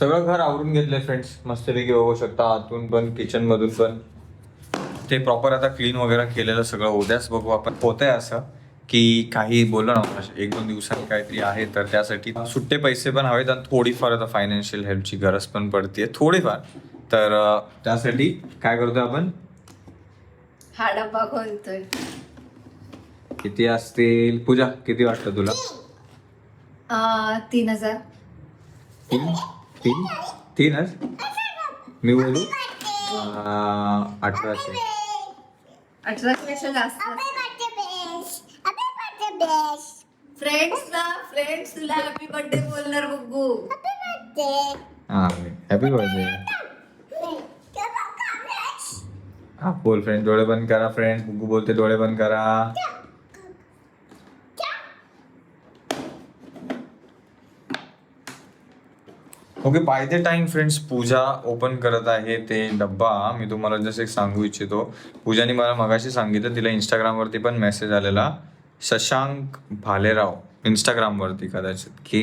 सगळं घर आवरून घेतलंय फ्रेंड्स मस्तपैकी बघू शकता. आतून पण किचन मधून पण. ते प्रॉपर आता क्लीन वगैरे केलेलं सगळं उद्याच बघू आपण. होतंय असं की काही बोललो ना एक दोन दिवसांनी काहीतरी आहे तर त्यासाठी सुट्टे पैसे पण हवेत आणि थोडीफार आता फायनान्शियल हेल्पची गरज पण पडते थोडीफार. तर त्यासाठी काय करतोय आपण? हा डब्बा खोलतोय. किती असतील? पूजा किती वाटतं तुला? तीन हजार. तीन? तीन? तीनच मी बोलू? अठराशे. अठरा पेक्षा जास्त. फ्रेंड्स ना फ्रेंड्स तुला हॅपी बर्थडे बोलणार बघू. हा हॅपी बर्थडे हा बोल फ्रेंड डोळे बंद करा फ्रेंड गुगू बोलते डोळे बंद करा. Okay by the time friends Pooja open करत आहे ते डब्बा मी तुम्हाला जसं एक सांगू इच्छितो पूजाने मला मगाशी सांगितलं तिला Instagram वरती पण मेसेज आलेला शशांक भालेराव Instagram वरती कदाचित की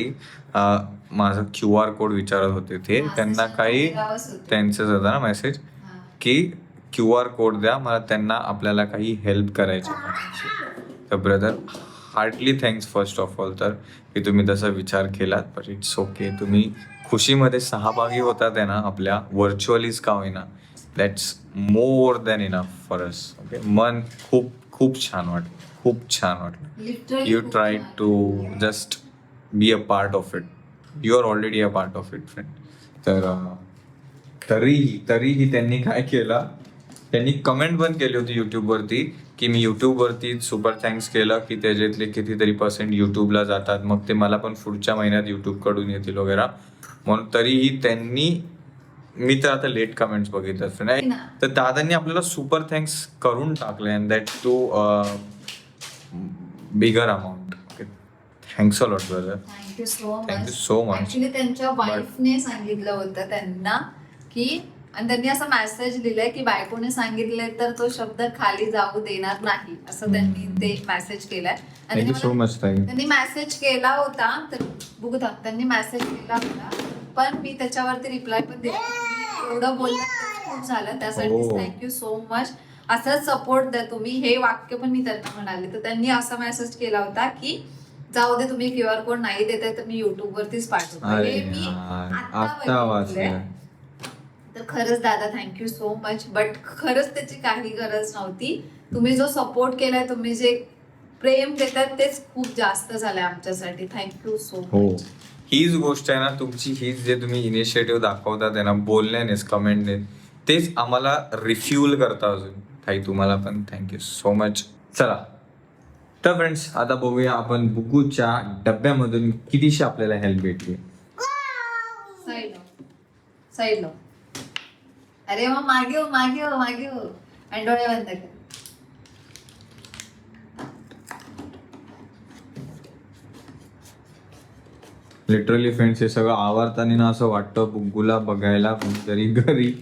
माझा क्यू आर कोड विचारत होते ते त्यांना काही भालेरावच होते. त्यांचंच होता ना मेसेज. की क्यू आर कोड द्या मला त्यांना आपल्याला काही हेल्प करायची. तर brother heartly thanks first of all तर की तुम्ही तसा विचार केलात बट इट्स ओके तुम्ही खुशीमध्ये सहभागी होतात आहे ना आपल्या व्हर्च्युअलीच का होईना. That's more than enough for us okay मन खूप खूप छान वाटलं. खूप छान वाटलं. You try. To just be a part of it you are already a part of it friend तर तरीही तरीही त्यांनी काय केलं? त्यांनी कमेंट पण केली होती युट्यूबवरती की मी युट्यूबवरती सुपर थँक्स केलं की त्याच्यातले कितीतरी पर्सेंट युट्यूबला जातात. मग ते मला पण पुढच्या महिन्यात युट्यूबकडून येतील वगैरे. म्हणून तरीही त्यांनी मी तर आता लेट कमेंट्स बघितलं फ्रेंड तर दादांनी आपल्याला सुपर थँक्स करून टाकले and that to bigger amount okay thanks a lot brother thank you so much so much. Actually त्यांच्या वाईफने सांगितलं होतं त्यांना की आणि त्यांनी असं मेसेज लिहिलंय की बायकोने सांगितलंय तर तो शब्द खाली जाऊ देणार नाही असं त्यांनी ते मेसेज केलाय. आणि थँक्यू सो मला- मच त्यांनी मेसेज केला होता तर बघू थांब, त्यांनी मेसेज केला होता. पण मी त्याच्यावरती रिप्लाय पण दिला. एवढं बोललं तर खूप झालं. त्यासाठी. थँक्यू सो मच असंच सपोर्ट द्या तुम्ही. हे वाक्य पण मी त्यांना म्हणाले. तर त्यांनी असा मेसेज केला होता की जाऊ दे तुम्ही क्यू आर कोड नाही देताय तर मी युट्यूब वरतीच पाठवतो. हे मी तर खरंच दादा थँक्यू सो मच बट खरंच त्याची काही गरज नव्हती. तुम्ही जो सपोर्ट केलाय तुम्ही जे प्रेम देतात तेच खूप जास्त झालंय आमच्यासाठी. थँक्यू सो मच हीच गोष्ट आहे ना तुमची हीच जे तुम्ही इनिशिएटिव्ह दाखवतात आहे ना बोलण्यानेच कमेंटने तेच आम्हाला रिफ्युल करता अजून. ताई तुम्हाला पण थँक्यू सो मच चला. तर फ्रेंड्स आता बघूया आपण बुकूच्या डब्यामधून कितीशी आपल्याला हेल्प भेटली. साईड अरे मग मागे हो, मागे हो, मागे हो. आणि डोळे बंद कर. लिटरली फ्रेंड्स हे सगळं आवडताना ना असं वाटतं बुग्गूला बघायला कोणतरी घरी.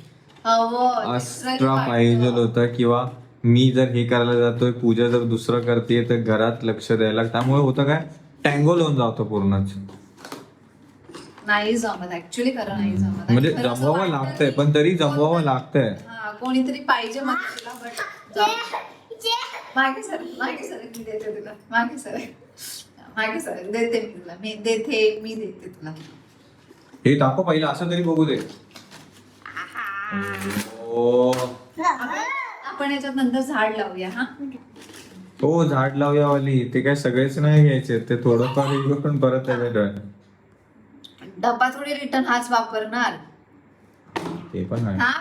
असtra पाहिजे होतं किंवा मी जर हे करायला जातोय पूजा जर दुसरं करते तर घरात लक्ष द्यायला त्यामुळे होतं काय? टँगो लावून जातो पूर्णच. नाही जमत ऍक्च्युली खरं नाही जमत. म्हणजे जमवावं लागतंय पण तरी जमवावं लागतंय. हा कोणीतरी पाहिजे मागे सर मागे सर मी देते तुला मागे सर. मागे सर देते मी तुला. मी देते मी देते तुला. हे दाखव पहिलं असं तरी बघू दे. ओ आपण याच्यात नंतर झाड लावूया हा? हो झाड लावूया वाली. ते काय सगळेच नाही घ्यायचे ते थोडंफार पण परत आहे डब्बा थोडी रिटर्न हाच वापरणार. ते पण आहे. हा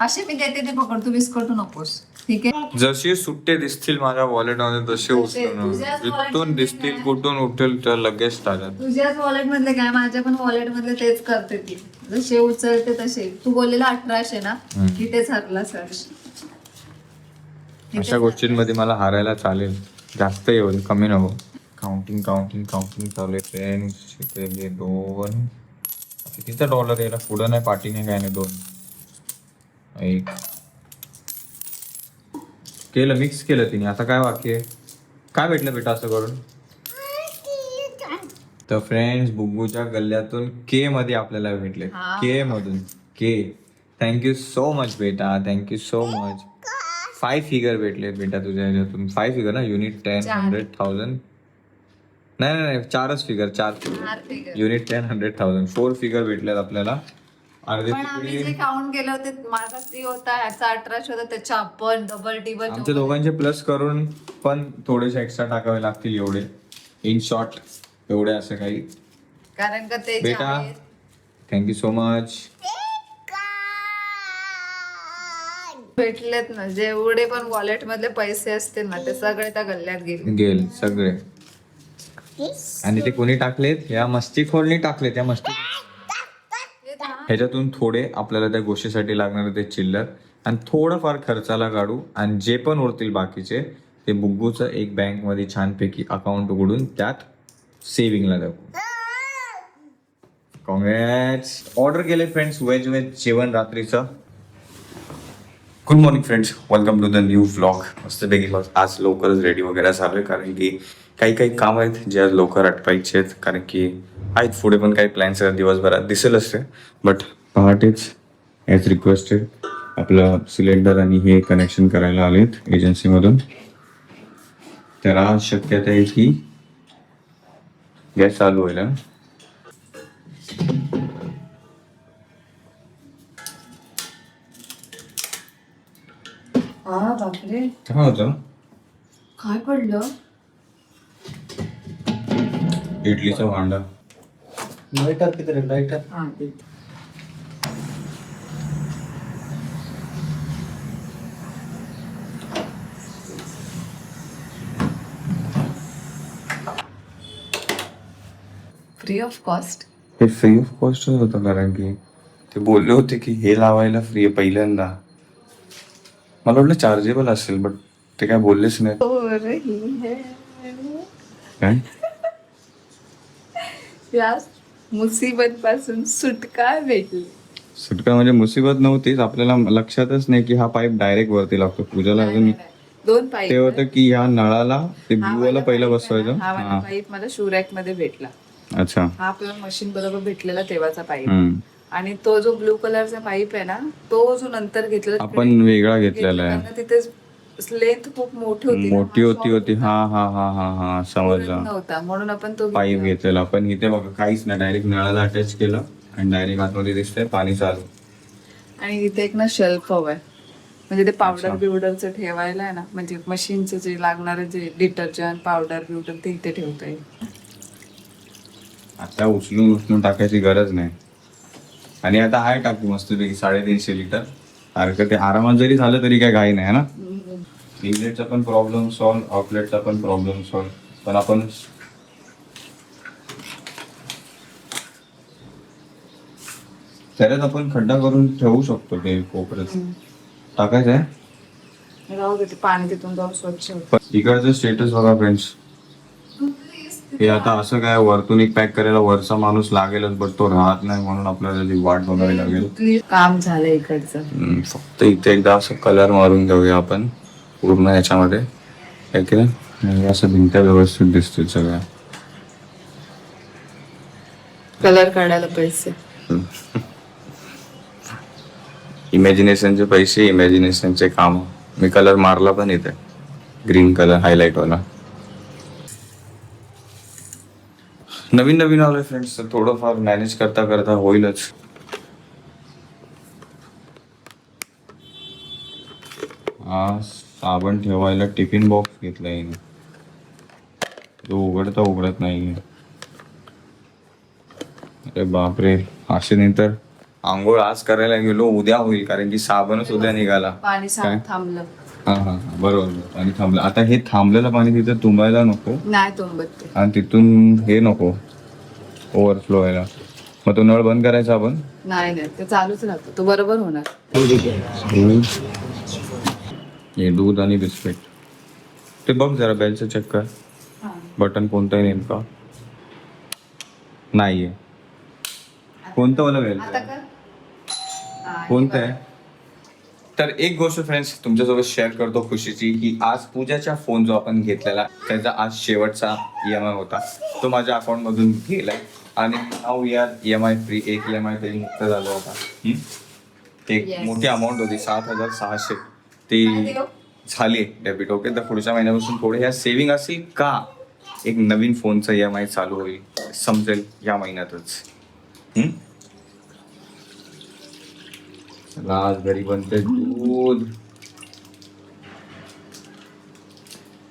असे मी देते ते पकड तू विस्कटू नकोस. ठीक आहे. जसे सुट्टे दिसतील माझ्या वॉलेटमध्ये तसे उचलून मध्ये दिसतील? कुठून उठेल तर लगेच टाकत तुझ्याच वॉलेट मधले काय? माझ्या पण वॉलेट मधले तेच करते ती. जसे उचलते तसे. तू बोललेला अठराशे ना. की तेच हरला सर. अशा गोष्टींमध्ये मला हारायला चालेल. जास्त येईल कमी नको. काउंटिंग काउंटिंग काउंटिंग चालू आहे. फ्रेंड्स इथे दोन. कितीचा डॉलर यायला? पुढं नाही पाठी नाही काय नाही दोन. एक. केलं मिक्स केलं तिने. आता काय आहे? काय भेटलं बेटा असं करून? तर फ्रेंड्स बुग्गूच्या गल्ल्यातून के मध्ये आपल्याला भेटले. के मधून. K thank you so much बेटा. Thank you so much five figure भेटले बेटा तुझ्या ह्याच्यातून. फाय फिगर ना? Unit ten. हंड्रेड थाउजंड नाही नाही नाही. चारच फिगर चार. Unit ten hundred thousand four figure भेटलेत आपल्याला. पण आम्ही जे काउंट केले होते माझा फ्री होता ह्याचा अठराशे होता त्याच्या आपण डबल टिबल आमच्या दोघांचे प्लस करून पण थोडेसे एक्स्ट्रा टाकावे लागतील एवढे. इन शॉर्ट एवढे असं काही. कारण का ते जे बेटा आहेत, थँक्यू सो मच भेटलेत ना जेवढे पण वॉलेट मधले पैसे असतील ना ते सगळे त्या गल्ल्यात गेले. गेल सगळे. आणि ते कोणी टाकलेत? या मस्तीखोरनी टाकलेत या मस्ती ह्याच्यातून थोडे आपल्याला त्या गोष्टीसाठी लागणार ते चिल्लर आणि थोडंफार खर्चाला काढू आणि जे पण उरतील बाकीचे ते बुग्गूचं एक बँकमध्ये छानपैकी अकाउंट उघडून त्यात सेव्हिंगला टाकू. कॉंग्रॅट्स ऑर्डर केले फ्रेंड्स व्हेज व्हेज जेवण रात्रीचं. Good morning friends welcome to the new vlog मस्तपैकी मग आज लवकरच रेडी वगैरे झालो आहे कारण की काही काही काम आहेत जे आज लवकर आटपायचे आहेत कारण की आहेत. पुढे पण काही प्लॅन्स आहेत. दिवसभरात दिसेलच ते बट पहाटेच ॲज रिक्वेस्टेड आपलं सिलेंडर आणि हे कनेक्शन करायला आलेत एजन्सीमधून तर आज शक्यता आहे की गॅस चालू होईल हं? होतं? काय पडलं? इडलीचं भांडा. है लाइटर हा ते. फ्री ऑफ कॉस्ट हे फ्री ऑफ कॉस्टच होतं कारण की ते बोलले होते की हे लावायला फ्री आहे पहिल्यांदा. मला वाटलं चार्जेबल असेल बट ते काय बोललेच नाही. काय? या मुसीबत पासून सुटका भेटली. सुटका म्हणजे मुसीबत नव्हतीच आपल्याला लक्षातच नाही की हा पाईप डायरेक्ट वरती लागतो. पूजाला अजून दोन ते पाईप होतं की ह्या नळाला ते हा वाला पहिलं बसवायचं. आहे ना, हा वाला हा. पाईप मला शूरॅकमध्ये भेटला. अच्छा. हा आपल्याला मशीन बरोबर भेटलेला तेव्हाचा पाईप. हम्म. आणि तो जो ब्लू कलरचा पाईप आहे ना तो जो नंतर घेतलेला आपण वेगळा घेतलेला आहे. कारण तिथे लेंथ खूप मोठी होती ना, मोठी हा होती short होती. हा हा हा हा हा समजलं. नव्हता. म्हणून आपण तो पाईप घेतला. घेतलेला. पण इथे बघा काहीच नाही. डायरेक्ट नळाला अटॅच केलं आणि डायरेक्ट आतमध्ये दिसतंय पाणी चालू. आणि इथे एक ना शेल्फ हवाय म्हणजे ते पावडर अच्छा. बिवडरचं ठेवायला आहे ना म्हणजे मशीनचं जे लागणारे जे डिटर्जंट पावडर बिवडर ते इथे ठेवता येईल. आता उचलून उचलून टाकायची गरज नाही. आणि आता आहे टाकी मस्तपैकी साडेतीनशे लिटर सारखं ते आरामात जरी झालं तरी काय घाई नाही है ना? इनलेटचा पण प्रॉब्लेम सॉल्व आउटलेटचा पण प्रॉब्लेम सॉल्व पण आपण त्याच्यात आपण खड्डा करून ठेवू शकतो ते कोपऱ्यात. टाकायचं आहे? राहू दे ते पाणी तिथून जाऊन स्वच्छ होतं पण इकडचं स्टेटस बघा फ्रेंड्स हे आता असं काय वरतून एक पॅक करायला वरचा माणूस लागेलच बट तो राहत नाही म्हणून आपल्याला त्याची वाट बघावी लागेल. काम झालं इकडचं. हम्म, फक्त इथे एकदा असं कलर मारून घेऊया आपण. पूर्ण याच्यामध्ये. की नाही? आणि असं भिंत्या व्यवस्थित दिसतील सगळ्या कलर काढायला पैसे. इमॅजिनेशनचे पैसे इमॅजिनेशनचे काम. मी कलर मारला पण इथे. ग्रीन कलर हायलाइट वाला. नवीन नवीन आलोय फ्रेंड्स थोडंफार मॅनेज करता करता होईलच. हा साबण ठेवायला टिफिन बॉक्स घेतला हिने. तो उघडता उघडत नाहीये. अरे बापरे असे नाही तर आंघोळ आज करायला गेलो उद्या होईल कारण की साबणच उद्या निघाला. पाणी सा- काय? थांबलं. हा हा हा, बरोबर आणि थांबलं. आता हे थांबलेलं पाणी तिथं तुंबायला नको. नाही तुंबत ते. आणि तिथून हे नको ओव्हरफ्लो व्हायला. मग तो नळ बंद करायचा आपण? नाही नाही ते चालूच राहतो. तो बरोबर होणार. हे दूध आणि बिस्किट. ते बघ जरा बेलचं चेक कर. बटन कोणतं आहे नेमका? नाहीये. कोणतं वाला बेल? आता कर. कोणतं आहे? तर एक गोष्ट फ्रेंड्स तुमच्यासोबत शेअर करतो खुशीची की आज पूजाचा फोन जो आपण घेतलेला त्याचा आज शेवटचा ई एम आय होता. तो माझ्या अकाउंटमधून गेलाय. आणि नाव यार ई एम आय फ्री एक ई एम आय तरी मुक्त झाला होता? एक. मोठी अमाऊंट होती सात हजार सहाशे. ती? झाली डेबिट ओके तर पुढच्या महिन्यापासून थोडे ह्या सेव्हिंग असेल का? एक नवीन फोनचा ई एम आय चालू होईल. समजेल या महिन्यातच. आज घरी बनते दूध.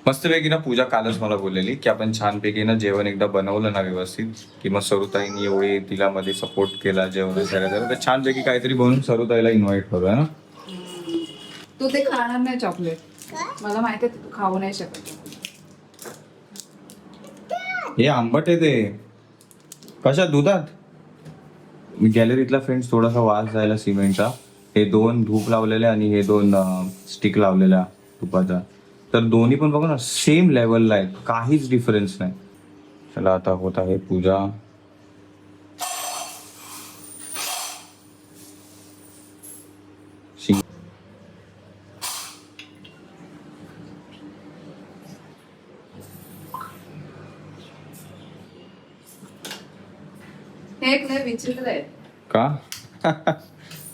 मस्तपैकी ना पूजा कालच मला बोललेली की आपण छानपैकी ना जेवण एकदा बनवलं ना व्यवस्थित की मग सरुताईनी एवढी तिला मध्ये सपोर्ट केला जेवण तर छानपैकी काहीतरी बनवून सरुताईला इन्व्हाइट करूया ना. तू ते खाणार नाही चॉकलेट मला माहिती आहे तू खाऊ नाही शकत. हे आंबट आहे ते. कशा दुधात? मी गॅलरीतला फ्रेंड्स थोडासा वास जायला सिमेंटचा. हे दोन धूप लावलेले आणि हे दोन स्टिक लावलेल्या तुपाचा. तर दोन्ही पण बघा ना सेम लेवलला आहेत. काहीच डिफरन्स नाही. चला आता होत आहे पूजा. हे विचित्र आहे. का?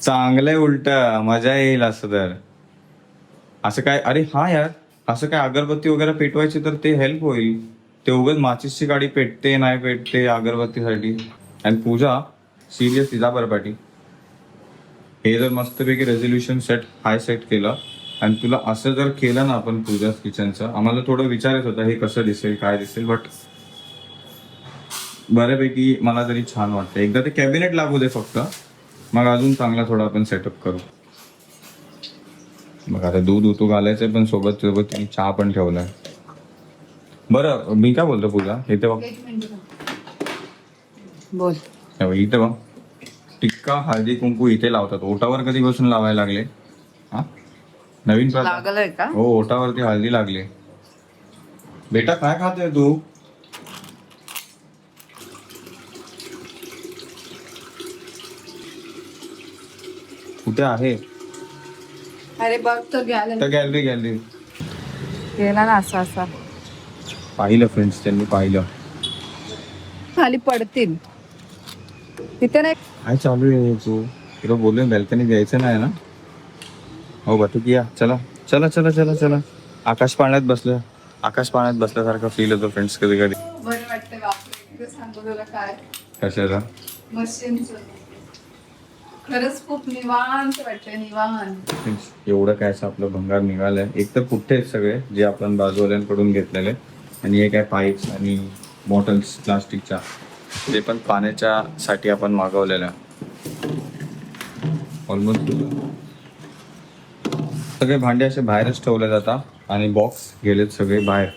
चांगलंय उलट मजा येईल असं तर. असं काय अरे हा यार असं काय अगरबत्ती वगैरे पेटवायची तर ते हेल्प होईल. ते उगाच माचीसची गाडी पेटते नाही पेटते अगरबत्तीसाठी. आणि पूजा सिरियस जा बरपाटी हे जर मस्तपैकी रेझोल्युशन सेट हाय सेट केलं आणि तुला असं जर केलं ना आपण पूजा किचनचं आम्हाला थोडं विचारत होतं हे कसं दिसेल काय दिसेल बट बऱ्यापैकी मला तरी छान वाटतं एकदा ते कॅबिनेट लागू दे फक्त. मग अजून चांगला थोडा आपण सेटअप करू. मग आता दूध उतू घालायचंय पण सोबत सोबत त्यांनी चहा पण ठेवलाय. बरं मी काय बोलतो पूजा? इथे बघ. बोल. हे बघ, इथे बघ. टिक्का हळदी कुंकू इथे लावतात. ओटावर कधी बसून लावायला लागले? हा? नवीन प्रथा लागलंय का? हो ओटावरती हळदी लागली. बेटा काय खातोय तू? कुठे आहे? अरे बघ तो घ्यायला तर गॅलरी गॅलरी. गेला ना असा असा. पाहिलं फ्रेंड्स त्यांनी पाहिलं. खाली पडतील. तिथे नाही. काय चालू आहे तू? तुला बोललोय बॅल्कनी द्यायचं नाही ना? हो बटू या. चला. चला चला चला चला. आकाश पाण्यात बसलं. आकाश पाण्यात बसल्यासारखा फील होतो फ्रेंड्स कधी कधी बरं वाटतं बापरे इथे सांगू तुला काय? कशाला? मशीनच खरंच खूप निवांत वाटतंय निवांत. एवढं काय असं आपलं भंगार निघालंय. एक तर कुठे आहेत सगळे जे आपण बाजूवाल्यांकडून घेतलेले आणि एक आहे पाईप्स आणि बॉटल्स प्लास्टिकच्या ते पण पाण्याच्या साठी आपण मागवलेल्या ऑलमोस्ट सगळे भांडे असे बाहेरच ठेवले जातात आणि बॉक्स गेलेत सगळे बाहेर.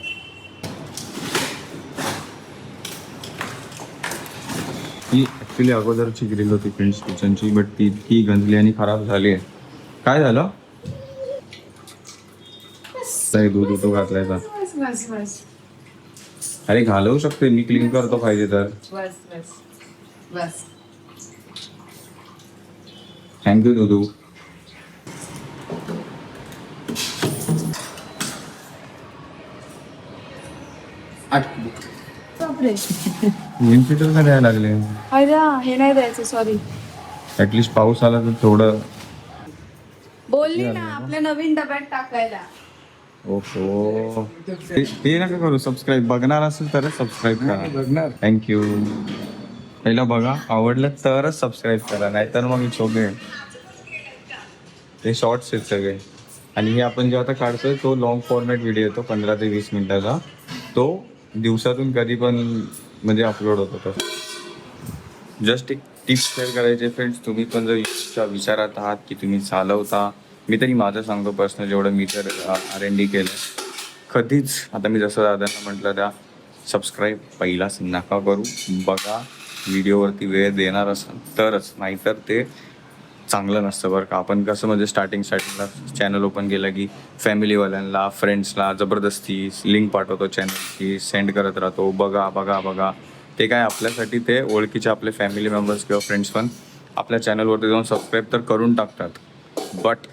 ऍक्च्युली अगोदरची ग्रिल होती फ्रेंड्स किचनची बट ती इतकी गंजली आणि खराब झाली आहे. काय झालं? ताई दूध उतो घातलाय का बस बस बस. अरे घालवू शकते मी क्लीन करतो पाहिजे तर. बस बस बस. थँक्यू दुधू बापरे. इन्फिटर का द्यायला लागले. अरे हे नाही द्यायचं सॉरी ऍटलिस्ट पाऊस आला तर थोडं बोलली ना आपल्या नवीन डब्यात टाकायला. ओहो. ते ते नका करू सबस्क्राईब बघणार असेल तरच सबस्क्राईब करा. बघणार. थँक्यू पहिला बघा आवडलं तरच सबस्क्राईब करा नाहीतर मग ओके ते शॉर्ट्स आहेत सगळे. आणि हे आपण जे आता काढतोय तो लॉंग फॉर्मॅट व्हिडिओ येतो पंधरा ते वीस मिनिटाचा. तो दिवसातून कधी पण म्हणजे अपलोड होत होतं जस्ट एक टिप्स शेअर करायचे फ्रेंड्स तुम्ही पण जर यूजच्या विचारात आहात की तुम्ही चालवता मी तरी माझं सांगतो पर्सनल जेवढं मी तर आर एन डी केलं कधीच आता मी जसं दादांना म्हटलं त्या सबस्क्राईब पहिलाच नका करू. बघा व्हिडिओवरती वेळ देणार असाल तरच नाहीतर ते चांगलं नसतं बरं का. आपण कसं म्हणजे स्टार्टिंग स्टार्टिंगला चॅनल ओपन केलं की फॅमिलीवाल्यांना फ्रेंड्सला जबरदस्ती लिंक पाठवतो चॅनलची सेंड करत राहतो. बघा बघा बघा. ते काय आपल्यासाठी ते ओळखीचे आपले फॅमिली मेंबर्स किंवा फ्रेंड्स पण आपल्या चॅनलवरती जाऊन सबस्क्राईब तर करून टाकतात. बट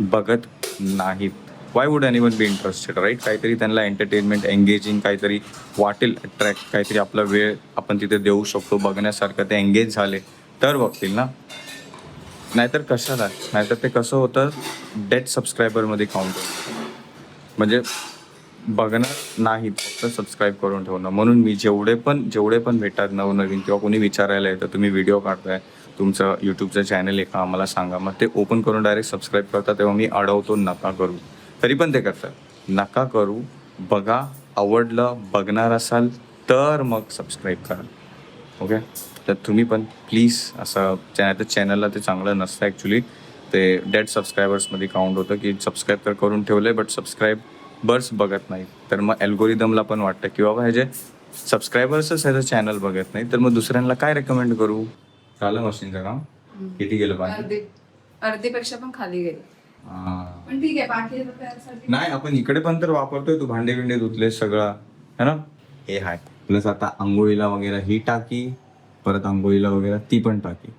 बघत नाहीत. Why would anyone be interested right काहीतरी त्यांना एंटरटेनमेंट एंगेजिंग काहीतरी वाटेल अट्रॅक्ट काहीतरी आपला वेळ आपण तिथे देऊ शकतो. बघण्यासारखं ते एंगेज झाले तर बघतील ना? नाहीतर कशाला? नाहीतर ते कसं होतं? डेट सबस्क्रायबरमध्ये काउंट म्हणजे बघणार नाही फक्त सबस्क्राईब करून ठेवणं. म्हणून मी जेवढे पण जेवढे पण भेटतात नवनवीन किंवा कोणी विचारायला येतं तुम्ही व्हिडिओ काढताय तुमचं यूट्यूबचं चॅनल आहे का? आम्हाला सांगा. मग ते ओपन करून डायरेक्ट सबस्क्राईब करतात तेव्हा मी अडवतो नका करू. तरी पण ते करतात. नका करू बघा आवडलं बघणार असाल तर मग सबस्क्राईब करा. ओके? तर तुम्ही पण प्लीज असं त्या चॅनलला ते चांगलं नसतं ॲक्च्युली ते डेड सबस्क्रायबर्समध्ये काउंट होतं की सबस्क्राईब तर करून ठेवलं आहे बट सबस्क्राईबर्स बघत नाही तर मग अल्गोरिदमला पण वाटतं की बाबा हे जे सबस्क्रायबर्सच ह्याचं चॅनल बघत नाही तर मग दुसऱ्यांना काय रेकमेंड करू? झालं मशीनचं काम? किती गेलं पाणी अर्धी अर्धीपेक्षा पण खाली गेली. पण ठीक आहे बाकी त्यासाठी नाही आपण इकडे पण तर वापरतोय तू भांडे बिंडे धुतले सगळं. है ना? हे हाय. प्लस आता आंघोळीला वगैरे ही टाकी परत आंघोळीला वगैरे ती पण टाकी.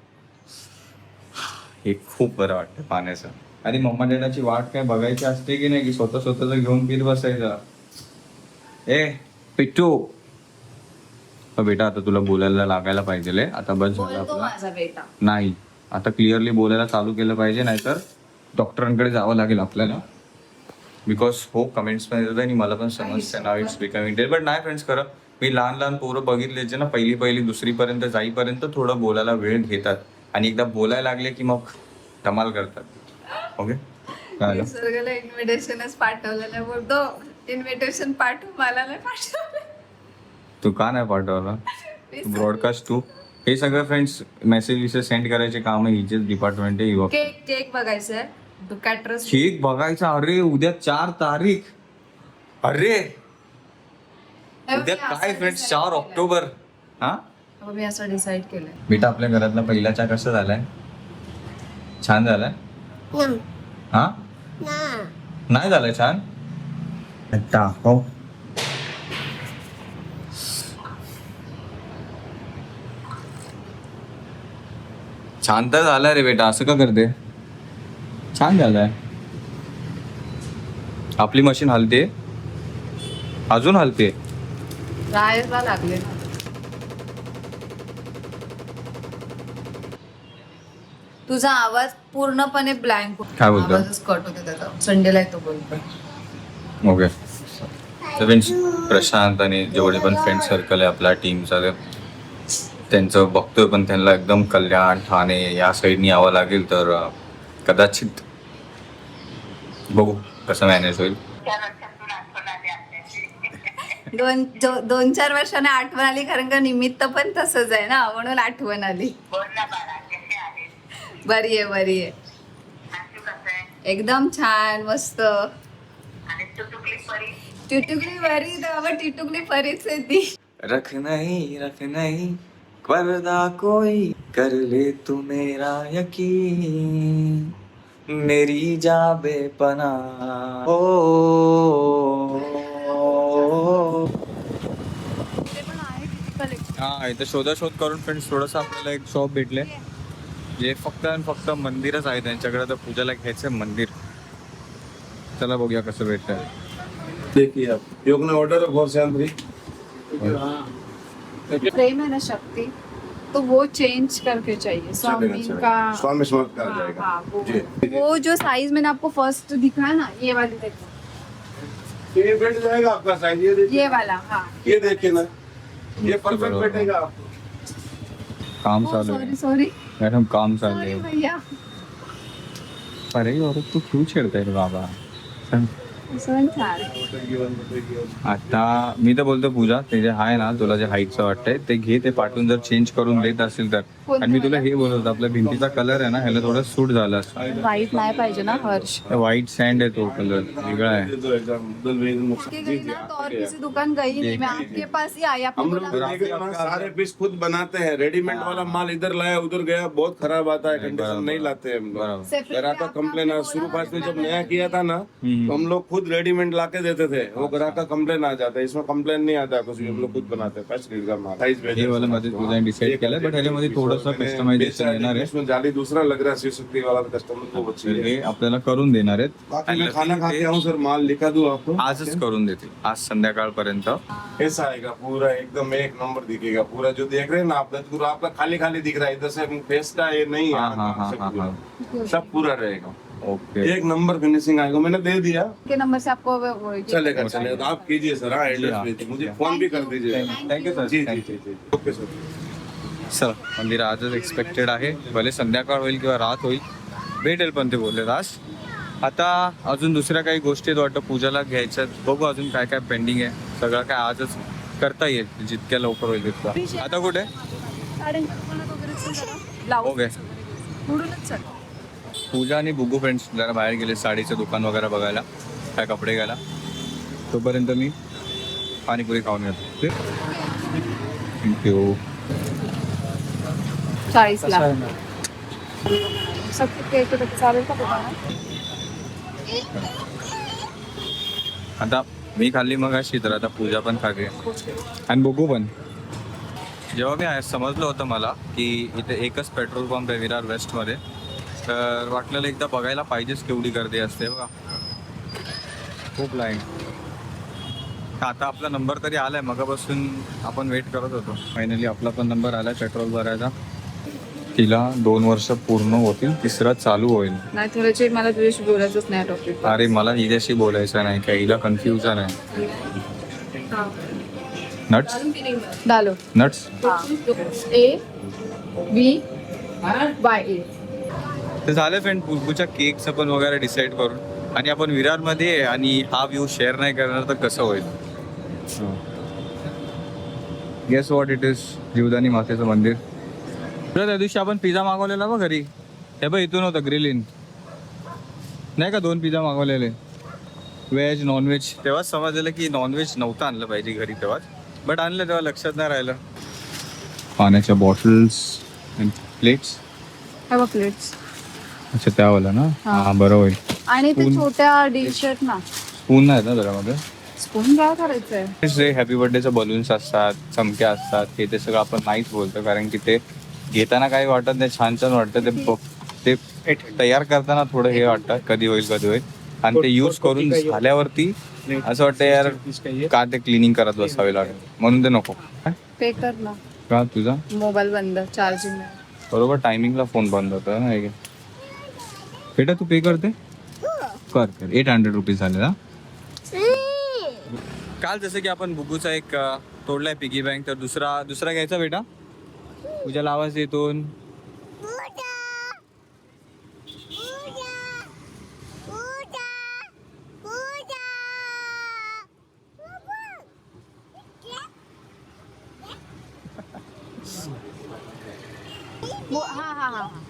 हे खूप बरं वाटतं पाण्याचं. आणि मम्मा डॅडाची वाट काय बघायची असते की नाही की स्वतः स्वतःच घेऊन पीत बसायचं? ए पिट्टू. बेटा आता तुला बोलायला लागायला पाहिजे आता बस झालं आपला. नाही. आता क्लिअरली बोलायला चालू केलं पाहिजे नाहीतर डॉक्टरांकडे जावं लागेल आपल्याला. बिकॉज हो कमेंट्स पण येतात आणि मला पण समजतं नाव इट्स बिकमिंग डेल बट नाही फ्रेंड्स खरं मी लहान लहान पोरं बघितले जे ना पहिली पहिली दुसरीपर्यंत जाईपर्यंत थोडं बोलायला वेळ घेतात. आणि एकदा बोलायला लागले की मग धमाल करतात. ओके? काय झालं? निसर्गाला इन्व्हिटेशनच पाठवलं नाही बोलतो इन्व्हिटेशन पाठव मला नाही पाठवलं. तू का नाही पाठवलं? ब्रॉडकास्ट तू हे सगळं फ्रेंड्स मेसेज विसेज सेंड करायचे काम हिचेच डिपार्टमेंट आहे केक केक कॅटरस केक बघायचा? अरे उद्या चार तारीख. अरे! उद्या काय फ्रेंड्स चार ऑक्टोबर. हा? मी असं डिसाईड केलंय. बेटा आपल्या घरातला पहिला चहा कसा झालाय? छान झालाय? हा. नाही झालाय छान? आता हो. छान तर झालाय रे बेटा असं का करते? छान झालाय. आपली मशीन हलते. अजून हलते. जायला लागले. ना तुझा आवाज पूर्णपणे ब्लँक काय? आवाजच कट होते त्याचा. संडेला येतो बोलतोय ओके तर फ्रेंड्स प्रशांत आणि जेवढे पण फ्रेंड सर्कल आहे आपल्या टीमचा त्यांचं बघतोय पण त्यांना एकदम कल्याण ठाणे या साईडनी यावं लागेल तर अं, कदाचित बघू कसं मॅनेज होईल. दोन जो- दोन चार वर्षाने आठवण आली कारण का निमित्त पण तसंच आहे ना म्हणून आठवण आली. बरी आहे बरी आहे. एकदम छान मस्त. टिटुकली बरी बाबा टिटुकली बरीच आहे ती. रख नहीं रख नहीं पर्दा कोई कर ले तू मेरा यकीन. मेरी जा बेपना हो हा इथं शोधाशोध करून फ्रेंड्स थोडंसं आपल्याला एक शॉप भेटले. जे फक्त आणि फक्त मंदिरच आहे त्यांच्याकडे तर पूजाला घ्यायचं मंदिर. चला बघूया कसं भेटतंय. देखिए आप योग ने ऑर्डर है प्रेम है ना शक्ति? तो वो चेंज करके चाहिए स्वामी का स्वामी समर्थ का हाँ, जाएगा। हाँ, वो जी। वो जो साइज़ मैंने आपको फ़र्स्ट दिखाया ना ये वाली देखो। ये बैठ जाएगा आपका साइज़ ये देखिए। ये वाला हाँ। ये देखिए ना। ये परफेक्ट. बैठेगा आपको काम चालू सॉरी सॉरी मॅडम काम चालू सॉरी आहे. भैया. अरे और तू क्यों छेडताय रे बाबा? आता मी तर बोलतो पूजा ते जे आहे ना तुला जे हाईटचं वाटतंय ते घे ते पाठवून जर चेंज करून देत असेल तर. आणि मी तुला हे बोलत होतो आपल्या भिंतीचा कलर आहे ना ह्याला थोडं सूट झाला वाईट नाही पाहिजे ना हर्ष व्हाईट सँड आहे तो कलर वेगळा आहे. दुकान गई आपके पास ही आई सारे पीस खुद बनाते हैं रेडीमेड वाला माल इधर लाया उधर गया बहुत खराब आता है कंडीशन नहीं लाते हैं हम लोग। कंप्लेन शुरू पास में जब नया। किया था ना। तो हम लोग खुद रेडीमेड ला के देते थे। वो ग्राहक का कंप्लेन आ जाता है। इसमें कंप्लेन नहीं आता। कुछ भी हम लोग खुद बनाते हैं। फर्स्ट का माल साइज हे वाला मध्ये डिझाईन डिसाईड केलं बट ह्याच्यामध्ये थोडंसं कस्टमायझेशन येणार आहे इसमें जाली दूसरा लग रहा है शक्ति वाला कस्टमर को अच्छी तर है हे आपल्याला करून देणार आहेत बाकी मैं खाना खा के आऊँ सर माल लिखा दूँ आपको। आजच करून देते। आज संध्याकाळपर्यंत ऐसा आएगा पूरा एकदम एक नंबर दिखेगा। पूरा जो देख रहे हैं ना आप दत्तगुरु आपका खाली खाली दिख रहा है। इधर से फेस का ये नहीं है हाँ, हाँ, हाँ, हाँ, सब पूरा रहेगा। ओके एक नंबर फिनिशिंग आएगा। मैंने दे दिया। के नंबर से आपको चलेगा चलेगा। तो आप कीजिए सर हाँ एड्रेस मुझे फ़ोन भी कर दीजिए। Thank you sir ji ji okay sir चल मंदिर आजच एक्सपेक्टेड आहे। भले संध्याकाळ होईल किंवा रात होईल भेटेल पण ते बोलले आज आता अजून दुसऱ्या काही गोष्टी आहेत वाटतं पूजाला घ्यायच्या. बघू अजून काय काय पेंडिंग आहे. सगळं काय आजच करता येईल जितक्या लवकर होईल तितकं. आता कुठे? ओके पुढूनच चल पूजा आणि बुगू फ्रेंड्स जरा बाहेर गेले साडीचं दुकान वगैरे बघायला काय कपडे घ्यायला. तोपर्यंत मी पाणीपुरी खाऊन घेतो थँक्यू चाळीस आता मी खाल्ली मग अशी तर आता पूजा पण खाते. आणि बघू पण. जेव्हा मी आहे- समजलं होतं मला की इथे एकच पेट्रोल पंप आहे विरार वेस्टमध्ये तर वाटलेलं एकदा बघायला पाहिजेच केवढी गर्दी असते बघा. खूप लाईन आता आपला नंबर तरी आलाय मगापासून आपण वेट करत होतो. फायनली आपला पण नंबर आलाय पेट्रोल भरायचा. तिला दोन वर्ष पूर्ण होतील तिसरा चालू होईल. नाही तुझ्याशी मला तुझ्याशी बोलायचंच नाही टॉपिक अरे मला हिच्याशी बोलायचं नाही काय हिला कन्फ्युजन आहे नट्स डालो नट्स ए बी वाय ए तर झालं फ्रेंड पुरपूच्या केकचं पण वगैरे डिसाईड करून. आणि आपण विरारमध्ये आहे आणि हा व्ह्यू शेअर नाही करणार तर कसं होईल? Guess what it is Jivdani मातेचं मंदिर. त्या दिवशी आपण पिझ्झा मागवलेला बघ घरी. हे बघ इथून होतं ग्रिल इन नाही का दोन पिझ्झा मागवलेले? व्हेज नॉनव्हेज तेव्हाच समजलेलं की नॉनव्हेज नव्हतं आणलं पाहिजे घरी तेव्हाच. बट आणलं तेव्हा लक्षात नाही राहिलं. पाण्याच्या बॉटल्स प्लेट्स प्लेट्स अच्छा त्यावाला ना? हा. हा बरं होईल. आणि ते Spoon. छोट्या डिश आहेत ना? स्पून नाही ना त्याच्यामध्ये स्पून काय करायचंय? जे हॅपी बर्थडेचे बलून्स असतात चमक्या असतात हे ते सगळं आपण नाहीच बोलतो कारण की ते घेताना काही वाटत नाही छान छान वाटतं ते ते तयार करताना थोडं हे वाटतं कधी होईल कधी होईल. आणि ते यूज करून झाल्यावरती असं वाटतं यार का ते क्लिनिंग करत बसावे लागेल? म्हणून ते नको. काय? पे कर ना. का तुझा? मोबाईल बंद चार्जिंग बरोबर टायमिंगला फोन बंद होतो ना हे. बेटा तू पे करते? कर कर. एट हंड्रेड रुपीज झाले ना काल जसं की आपण बुगूचा एक तोडलाय पिगी बँक तर दुसरा दुसरा घ्यायचा बेटा? तुझ्याला आवाज येतून. हा हा हा.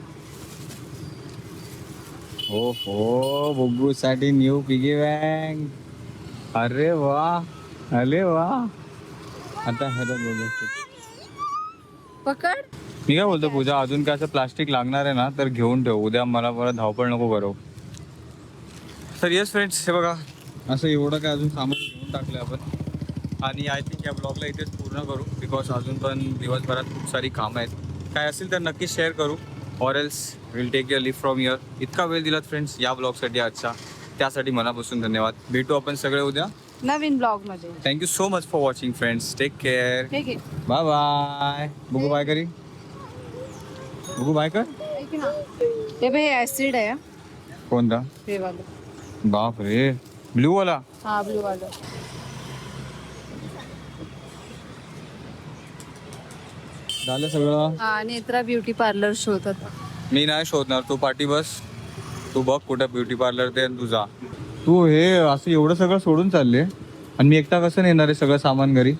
हो हो बुगू साठी न्यू पिगी बँक अरे वा अरे वा. आता पकड. मी काय बोलतो पूजा अजून काय असं प्लास्टिक लागणार आहे ना तर घेऊन ठेव. उद्या मला परत धावपळ नको करू. तर येस फ्रेंड्स हे बघा. असं एवढं काय अजून सामान घेऊन टाकलं आपण. आणि आय थिंक या ब्लॉगला इथेच पूर्ण करू बिकॉज अजून पण दिवसभरात खूप सारी कामं आहेत. काय असेल तर नक्कीच शेअर करू. Or else will take your leave from your इतका वेळ दिलात फ्रेंड्स या ब्लॉगसाठी आजचा. त्यासाठी मनापासून धन्यवाद. भेटू आपण सगळे उद्या. नवीन ब्लॉगमध्ये. Thank you so much for watching friends take care bye bye बघू बाय करी बघू बाय कर. ते ऍसिड आहे कोणता? बाप रे ब्ल्यू वाला. हा ब्लू वालं. झालं सगळं? हा नेत्रा ब्युटी पार्लर शोधत. मी नाही शोधणार तू पाठी बस. तू बघ कुठं ब्युटी पार्लर ते आणि तू जा तू हे असं एवढं सगळं सोडून चालले. आणि मी एकटा कसं नेणार आहे सगळं सामान घरी?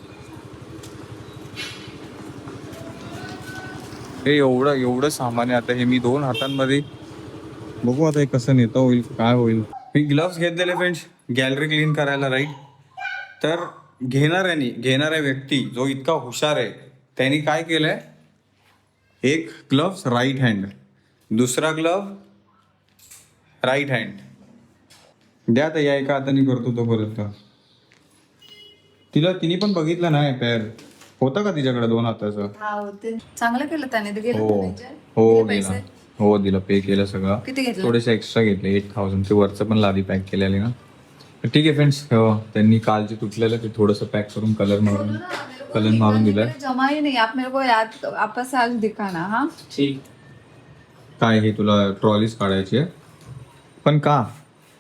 हे एवढं एवढं सामान आहे आता हे मी दोन हातांमध्ये बघू आता हे कसं नेता होईल काय होईल. मी ग्लव्स घेतलेले फ्रेंड्स गॅलरी क्लीन करायला राईट तर घेणाऱ्यानी घेणाऱ्या व्यक्ती जो इतका हुशार आहे त्यांनी काय केलंय? एक ग्लव्स राईट हँड दुसरा ग्लव राईट हँड द्या आता या एका हाताने करतो तो परत तिला तिने पण बघितलं नाही पेअर होतं का तिच्याकडे दोन हाताचं? हा होते. चांगलं केलं त्याने ते गेलं हो. का? हो दिले दिला पैसे? हो दिलं. पे केलं सगळं. किती घेतलं? थोडेसे एक्स्ट्रा घेतले. एट थाउजंड ते वरचं पण लादी पॅक केलेली ना. तर ठीक आहे फ्रेंड्स त्यांनी काल जे तुटलेलं ते थोडंसं पॅक करून कलर मारून. कलर मारून दिलाय. को जमा ही नहीं आप मेरे को याद आपस आज दिखाना हाँ? ठीक. काय हे तुला ट्रॉलीज काढायची आहे पण का?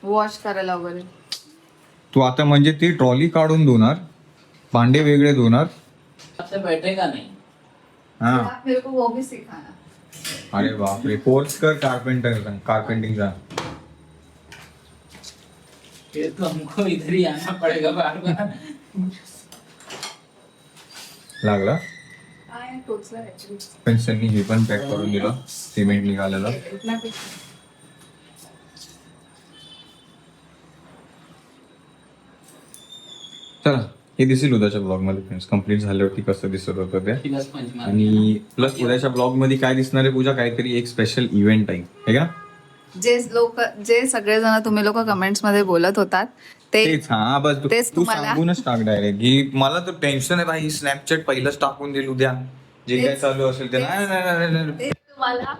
वॉश करायला वगैरे. तू आता म्हणजे ती ट्रॉली काढून धुणार भांडे वेगळे धुणार? आपसे बैठेगा नहीं? हा. आप मेरे को वो भी सिखाना. अरे बापरे कोर्स कर कारपेंटर कारपेंटिंगचा फिर तो हमको इधर ही आना पड़ेगा बार बार. लागला. फ्रेंड्स त्यांनी हे पण पॅक करून दिलं. सिमेंट निघालेलं. चला हे दिसेल उद्याच्या ब्लॉगमध्ये फ्रेंड्स कंप्लीट झाल्यावरती कसं दिसत होतं ते. आणि प्लस उद्याच्या ब्लॉगमध्ये काय दिसणार आहे पूजा? काहीतरी एक स्पेशल इव्हेंट आहे. हे का? जे लोक जे सगळेजण तुम्ही लोक कमेंट्समध्ये बोलत होतात ते तेच हा बस तू- तेच तू तुम्हाला- सांगूनच टाक डायरेक्ट की मला तर टेन्शन आहे भाई स्नॅपचॅट पहिलंच टाकून दिल उद्या. जे काय चालू असेल ते. नाही नाही, नाही, नाही, नाही. ते तुम्हाला.